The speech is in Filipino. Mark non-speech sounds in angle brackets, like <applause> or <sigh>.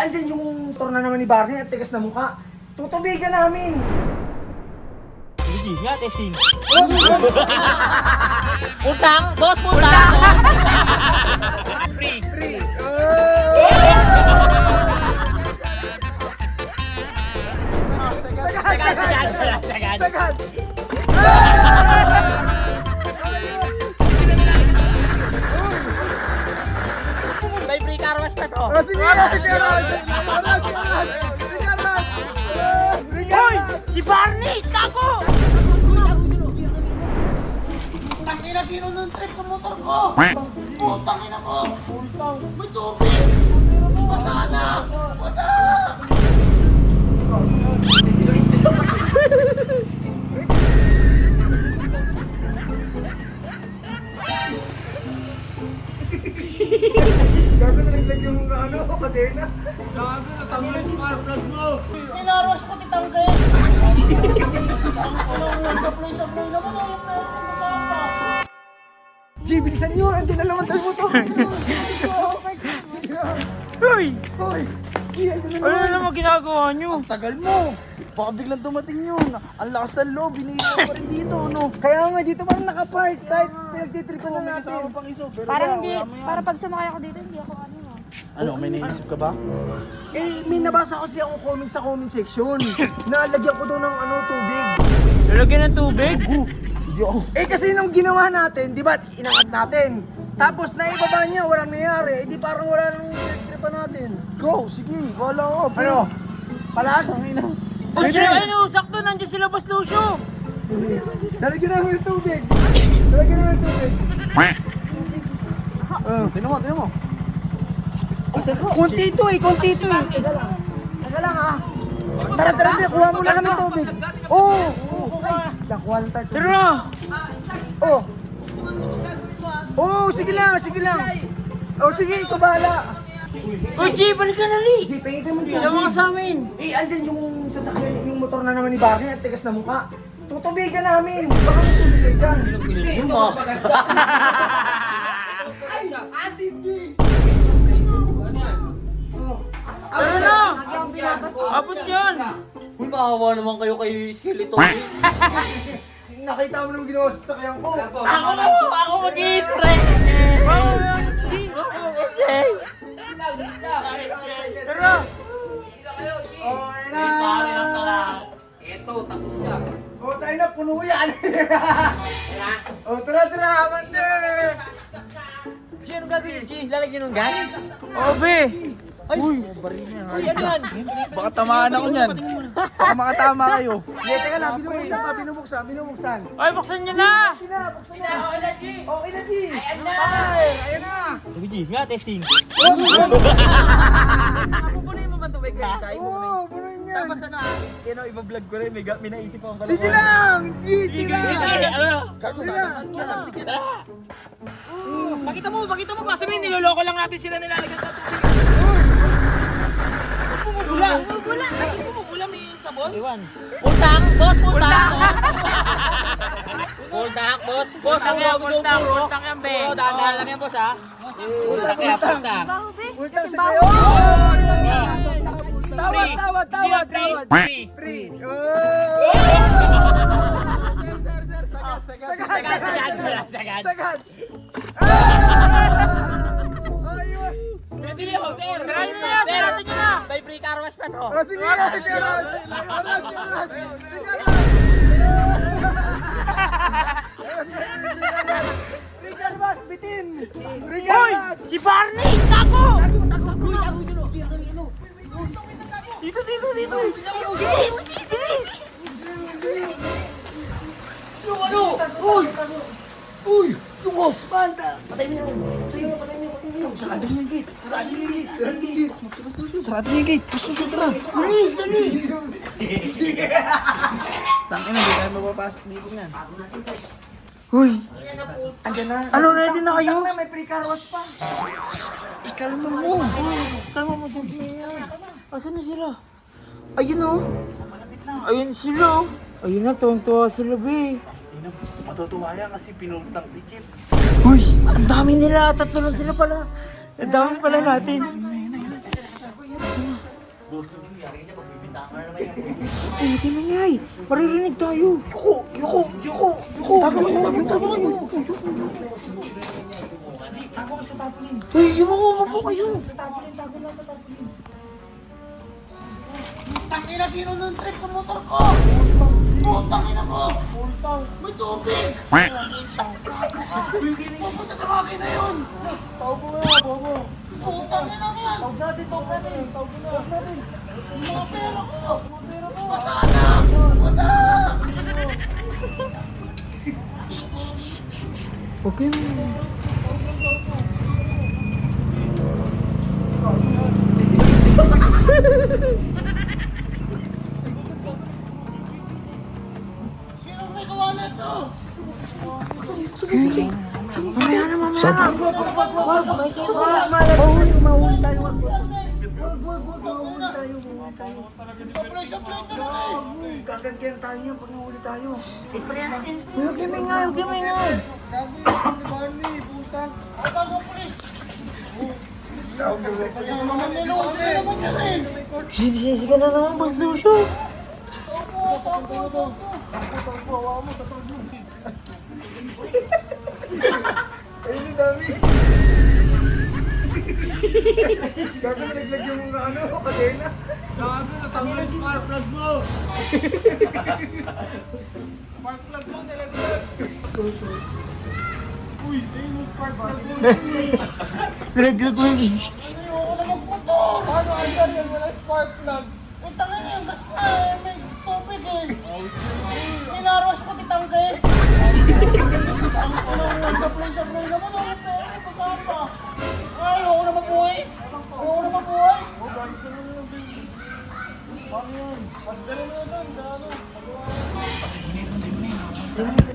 andyan yung motor na naman ni Barney at tigas na mukha. Tutubigan namin. Sige nga, testing. <laughs> Putang! Boss, putang! Free! Free. Sagad, sagad, sagad, sagad. Pa to. Oh, sige, sige, Ras. Ras, Ras. Sige, Ras. Ah, sige, Ras. Si Barney! Tago! Tangina, sino nung trip ng motor ko? Putang ina mo! May tubig! Basa na! Basa! Gago na naglag yung ano, kadena. Nilaros ko titangke! Ang saplay-saplay naman oh, yung meron mo sa apa. G, bilisan nyo. Andyan na naman tayo motor. Uy! Hoy. G, andyan na Ano naman. ginagawa nyo? Tagal mo. Baka biglang dumating yun. Ang lakas ng loob. Binigyan pa rin dito, no? Kaya nga dito parang nakapark kahit pinagtitripan na natin. pang iso. Pero wala, hindi, mo para pag sumakay ako dito, hindi ako ano may naisip ka ba? Eh, may nabasa kasi akong comment sa comment section. <coughs> Nalagyan ko daw ng ano, tubig. Lalagyan ng tubig? <laughs> Hindi ako. Eh kasi nung ginawa natin, di ba, inangat natin. Tapos naibaba niya, walang nangyari. Eh di parang wala nang pinagtripan natin. Go, sige. Wala ko. Ano? Palag? Ang ina. O sila, ano, sakto, nandiyan sila Boss Lucio. Nalagyan namin yung tubig. Nalagyan namin yung tubig. Uh, tinan mo, tinan mo. Kunti ito eh, kunti ito eh. Teka lang. Lang ah. Tara, tara, tara, kuha mo na kami tubig. Oo, oo, kuha. Nakuha lang tayo. Tara! Oh. Oh, sige lang, sige lang. Oh, sige, ikaw bahala. O G, balikan na li! Sige, pahingin mo Sa mga sa amin. Eh, andyan yung sasakyan, yung motor na naman ni Barney at tigas na mukha. Tutubigan namin. Baka tutubigan dyan. Hindi, ito mas maganda. Ay, adindi. Tara Abot yan! Uy, maawa naman kayo kay Skeleton. <laughs> Nakita mo nung ginawa sa sasakyan ko. Ako na mo! Ako mag-i-stress! Oo! Tara! Oh, ayun na. Eto, tapos ka. Oh, tayo na, puno yan. <laughs> oh, tara, tara, amante. G, ano gagawin? G, lalagyan ng gas? Obe! Uy, baril niya. Uy, ano yan? Baka tamaan ako niyan. Baka makatama kayo. Hindi, teka lang, binubuksan pa, binubuksan, binubuksan. Ay, buksan nyo na! Okay na, buksan na. Okay na, G. Okay na, G. Ayan na. Ayan na. Sabi G, nga, testing. <laughs> Pupunin mo ba ito may guys? Oo, puno yan. Tapos ano, you know, iba-vlog ko rin, may, may naisip akong Sige lang, G, tira. Ano? Sige lang. Pakita mo, pakita mo. Baka sabihin, niloloko lang natin sila nilalagyan sa Bumubula. Bumubula. Ay, bumubula may sabon. Iwan. Pultak, boss, pultak. Pultak, boss. Boss, ang yan, Puro, pultang, puro. pultang yan, be. Puro, dahan lang yan, boss, ha? Pultak yan, pultak. Baho be. Ultang Kasi sa baho. kayo. Tawad, tawad, tawad, tawad. Free. Free. Oh! Sir, sir, sir, sagad, sagad. Sagad, sagad, sagad, sagad. Ah! Ayun. Sige, ho, sir. Mo na, sirahin nyo na. Free car wash pa to. Oh, sige, sige, Ras. Ras, Ras. Sige, Ras. Richard Bas, bitin. Hoy! Bas. Si Barney! Tago! Dito, Sarado niyo yung gate! Sarado niyo yung gate! Sarado niyo yung gate! Sarado niyo yung gate. Gusto siya, tara. Bilis! Dali! Tangin na, hindi tayo mapapasok dito niyan. Hoy! Andyan na. Ano, ready na kayo? Na, may pre car wash pa. Kalma mo! Kalma mo, dali. Asan na sila? Ayun o! Ayun sila o! Ayun na, tuwang-tuwa sila, be. Matutuwa yan kasi pinultang ni Chip. Uy! Ang dami nila! Tatlo lang sila pala! Ang dami pala natin! Ay, di mangay. Maririnig tayo. Yuko, yuko, yuko, yuko. Tago kayo, tago, tago kayo. Tago kayo sa tarpaulin. Uy, yung mga upo kayo. Sa tarpaulin, tago na sa tarpaulin. Tangina, sino nung trip ng motor ko? Putang ina mo! May tubig! Pupunta sa makina yun! Tago na, bobo. Putang ina mo yan! Tawag natin, tawag natin, tawag na. Tawag natin. Yung mga pera ko! Basa na! Basa! Okay. Mamaya na, mamaya na. Mahuli, mahuli tayo. Mahuli tayo, mahuli tayo. Gagagyan tayo niyan pag mahuli tayo. Huwag kami nga, huwag naman yan eh! Sinisisi ka na naman, Boss Lucio. Opo, opo, opo. Ayun yung dami. Gago nalaglag yung mga ano, kadena. Gago, natanggal yung spark plug mo. Spark plug mo nalaglag. Uy, ayun yung spark plug mo. Nalaglag ko yung... Ayoko na magmotor! Paano andyan yan? Wala spark plug. Ang tanga na yung gas na may eh. Minaros pati tangke. <laughs> Ang supply-supply naman